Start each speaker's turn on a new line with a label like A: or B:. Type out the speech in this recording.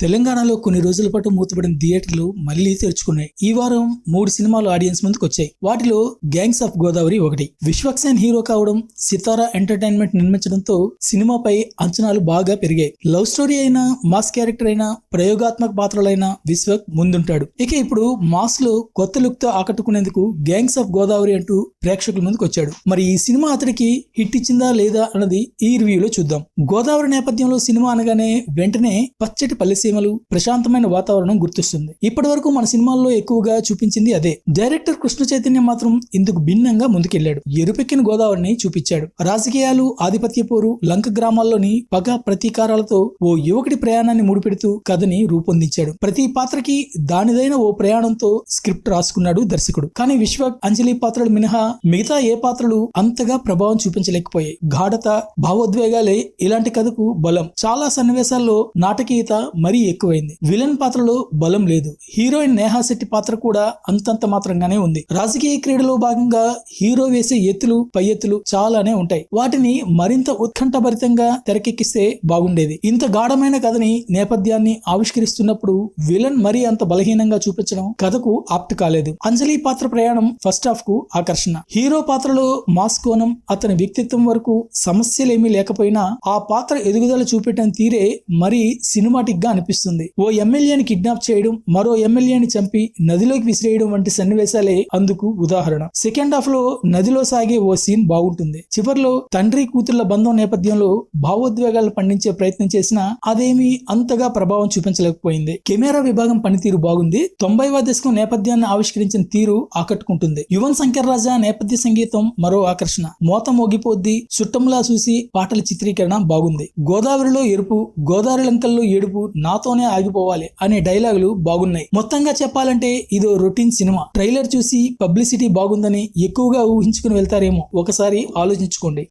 A: తెలంగాణలో కొన్ని రోజుల పాటు మూతపడిన థియేటర్లు మళ్ళీ తెరుచుకున్నాయి. ఈ వారం మూడు సినిమాలు ఆడియన్స్ ముందుకు వచ్చాయి. వాటిలో గ్యాంగ్స్ ఆఫ్ గోదావరి ఒకటి. విశ్వక్సేన్ హీరో కావడం సితారా ఎంటర్టైన్మెంట్ నిర్మించడంతో సినిమాపై అంచనాలు బాగా పెరిగాయి. లవ్ స్టోరీ అయినా మాస్ క్యారెక్టర్ అయినా ప్రయోగాత్మక పాత్రలైన విశ్వక్ ముందుంటాడు. ఇక ఇప్పుడు మాస్లో కొత్త లుక్తో ఆకట్టుకునేందుకు గ్యాంగ్స్ ఆఫ్ గోదావరి అంటూ ప్రేక్షకుల ముందుకు వచ్చాడు. మరి ఈ సినిమా అతడికి హిట్ ఇచ్చిందా లేదా అన్నది ఈ రివ్యూలో చూద్దాం. గోదావరి నేపథ్యంలో సినిమా అనగానే వెంటనే పచ్చటి పల్లె సీమలు ప్రశాంతమైన వాతావరణం గుర్తిస్తుంది. ఇప్పటి వరకు మన సినిమాల్లో ఎక్కువగా చూపించింది అదే. డైరెక్టర్ కృష్ణ చైతన్య మాత్రం ఇందుకు భిన్నంగా ముందుకెళ్ళాడు ఎరుపెక్కిన గోదావరిని చూపించాడు. రాజకీయాలు ఆధిపత్య పోరు లంక గ్రామాల్లోని పగ ప్రతీకారాలతో ఓ యువకుడి ప్రయాణాన్ని ముడిపెడుతూ కథని రూపొందించాడు. ప్రతి పాత్రకి దానిదైన ఓ ప్రయాణంతో స్క్రిప్ట్ రాసుకున్నాడు దర్శకుడు. కానీ విశ్వ అంజలి పాత్రలు మినహా మిగతా ఏ పాత్రలు అంతగా ప్రభావం చూపించలేకపోయాయి. గాఢత భావోద్వేగాలే ఇలాంటి కథకు బలం. చాలా సన్నివేశాల్లో నాటకీయత మరి ఎక్కువైంది. విలన్ పాత్రలో బలం లేదు. హీరోయిన్ నేహా శెట్టి పాత్ర కూడా అంతంత మాత్రంగానే ఉంది. రాజకీయ క్రీడలో భాగంగా హీరో వేసే ఎత్తులు పై ఎత్తులు చాలానే ఉంటాయి. వాటిని మరింత ఉత్కంఠభరితంగా తెరకెక్కిస్తే బాగుండేది. ఇంత గాఢమైన కథని నేపథ్యాన్ని ఆవిష్కరిస్తున్నప్పుడు విలన్ మరీ అంత బలహీనంగా చూపించడం కథకు ఆప్ట్ కాలేదు. అంజలి పాత్ర ప్రయాణం ఫస్ట్ హాఫ్కు ఆకర్షణ. హీరో పాత్రలో మాస్ కోణం అతని వ్యక్తిత్వం వరకు సమస్యలేమీ లేకపోయినా ఆ పాత్ర ఎదుగుదల చూపెట్టిన తీరే మరీ సినిమాటిక్గా అనిపిస్తుంది ఓ ఎమ్మెల్యేని కిడ్నాప్ చేయడం మరో ఎమ్మెల్యేని చంపి నదిలోకి విసిరేయడం వంటి సన్నివేశాలే అందుకు ఉదాహరణ. సెకండ్ హాఫ్లో నదిలో సాగే ఓ సీన్ బాగుంటుంది. చివర్లో తండ్రి కూతుర్ల బంధం నేపథ్యంలో భావోద్వేగాలు పండించే ప్రయత్నం చేసినా అదేమీ అంతగా ప్రభావం చూపించలేకపోయింది. కెమెరా విభాగం పనితీరు బాగుంది. తొంభైవ దశకం నేపథ్యాన్ని ఆవిష్కరించిన తీరు ఆకట్టుకుంటుంది. యువన్ శంకర్ రాజా నేపథ్య సంగీతం మరో ఆకర్షణ. మోత మోగిపోద్ది చుట్టంలా చూసి పాటల చిత్రీకరణ బాగుంది. గోదావరిలో ఎరుపు గోదావరి లంకల్లో ఏడుపు నాతోనే ఆగిపోవాలి అనే డైలాగులు బాగున్నాయి. మొత్తంగా చెప్పాలంటే ఇదో రొటీన్ సినిమా. ట్రైలర్ చూసి పబ్లిసిటీ బాగుందని ఎక్కువగా ఊహించుకుని వెళ్తారేమో. ఒకసారి ఆలోచించుకోండి.